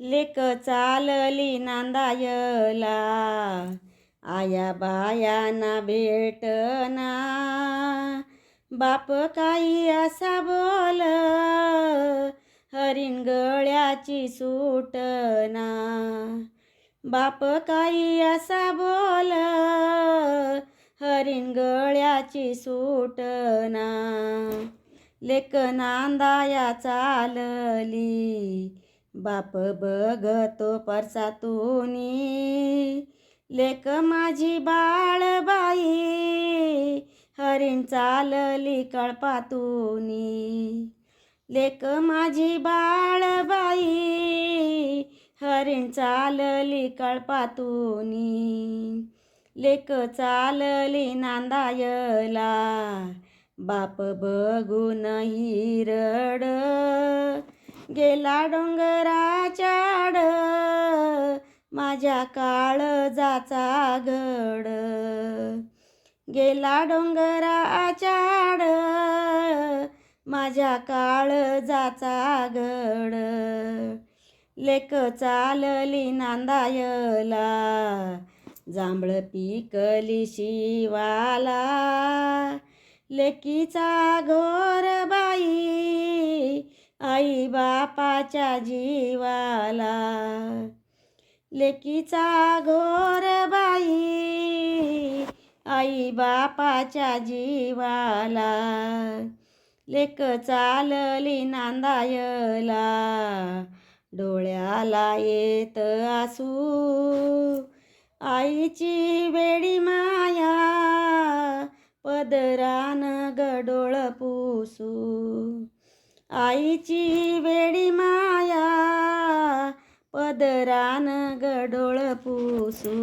लेक चालली नांदायला. आया बायाना भेटना. बाप काही असा बोल हरिण गळ्याची सुटना. बाप काही असा बोल हरिण गळ्याची सुटना. लेक नांदाया चालली बाप बघतो परसातूनी. लेक माझी बाळबाई हरिण चालली कळपातूनी. लेक माझी बाळबाई हरिण चालली कळपातूनी. लेक चालली नांदायला बाप बघून हिरड गेला डोंगराच्याड माझ्या काळजाचा घड गेला डोंगराच्याड माझ्या काळजाचा घड लेक चालली नांदायला जांभळ पिकली शिवाला. लेकीचा घोर बाय बापाच्या जीवाला. लेकीचा घोर बाई आई बापाच्या जीवाला. लेक चालली नांदायला डोळ्याला येत आसू. आईची वेडी माया पदरान गडोळ पुसू. आईची वेडी माया पदरान गडोळ पुसू